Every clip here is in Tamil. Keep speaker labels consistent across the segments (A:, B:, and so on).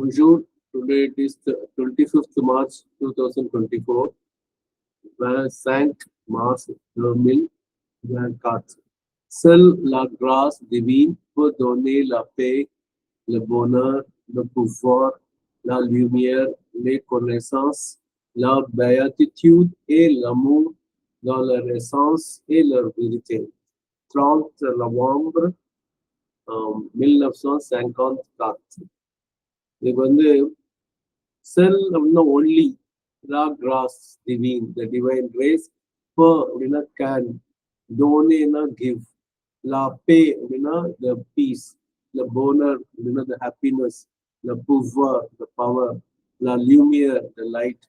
A: Bonjour, today it is the 25th March 2024. Vingt cinq mars 2024. Seule la grâce divine peut donner la paix, le bonheur, le pouvoir, la lumière, les connaissances, la béatitude et l'amour dans leur essence et leur vérité. 30 novembre euh, 1954. இது வந்து செல் அப்படின்னா ஒன்லி லா கிராஸ் டிவின் த டிவைன் ரேஸ் பர் அப்படின்னா கேன் டோனேனா கிவ் லா பே அப்படின்னா த பீஸ் த போனர் அப்படின்னா the happiness the pouvoir the power லா லியூமியர் த லைட்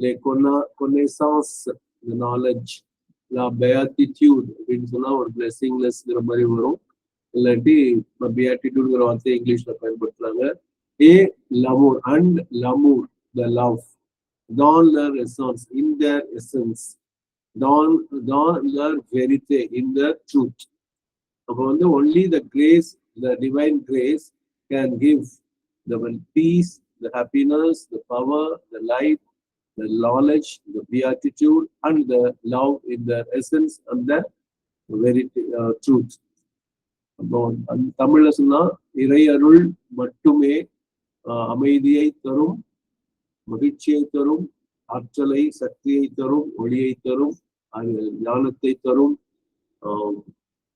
A: லே கொன்னா கொன்னேசான்ஸ் த நாலேஜ் லா பயாட்டிடியூட் அப்படின்னு சொன்னா ஒரு பிளெஸிங்லெஸ்ங்கிற மாதிரி வரும். இல்லாட்டி பியாட்டிடியூடுங்கிற வார்த்தையை இங்கிலீஷ்ல பயன்படுத்துறாங்க. et l'amour and l'amour the love dans leur essence in their essence dans dans leur vérité in their truth அப்போ வந்து only the grace the divine grace can give the peace the happiness the power the light the knowledge the beatitude and the love in their essence and the verity uh, truth அப்போ அந்த தமிழ்ல சொன்னா இறையருள் மட்டுமே ஆஹ் அமைதியை தரும் மகிழ்ச்சியை தரும் ஆற்றலை சக்தியை தரும் ஒளியை தரும் அறி- ஞானத்தை தரும்.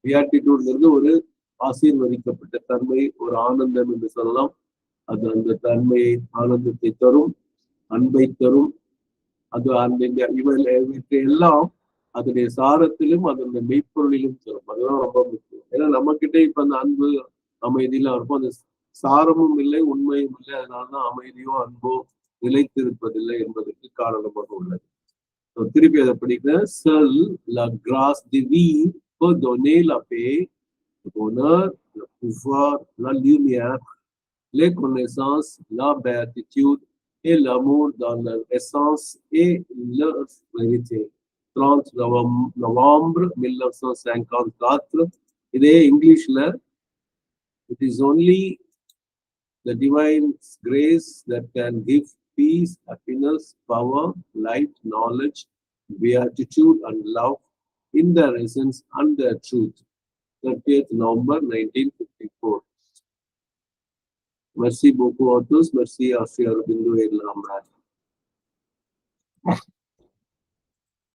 A: வியாட்டிடியூட்ங்கிறது ஒரு ஆசீர்வதிக்கப்பட்ட தன்மை ஒரு ஆனந்தம் என்று சொல்லலாம். அது அந்த தன்மையை ஆனந்தத்தை தரும் அன்பை தரும். அது அந்த இவற்றை எல்லாம் அதனுடைய சாரத்திலும் அதனுடைய மெய்ப்பொருளிலும் தரும். அதுதான் ரொம்ப முக்கியம். ஏன்னா நம்ம கிட்ட இப்ப அந்த அன்பு அமைதியெல்லாம் இருக்கும். அந்த சாரமும் இல்லை உண்மையும் இல்லை அதனாலதான் அமைதியோ அன்போ நிலைத்திருப்பதில்லை என்பதற்கு காரணமாக உள்ளது திருப்பி அதை படிக்கிறேன் செல் la grâce divine peut donner la paix le bonheur le pouvoir la lumière les connaissances la béatitude et l'amour dans leur essence et leur vérité 30 novembre 1954 இதே இங்கிலீஷ்ல it is only the divine grace that can give peace, happiness, power, light, knowledge, beatitude, and love in their essence and their truth. 30th November 1954. Merci beaucoup à tous. Merci à Sri Aurobindo et.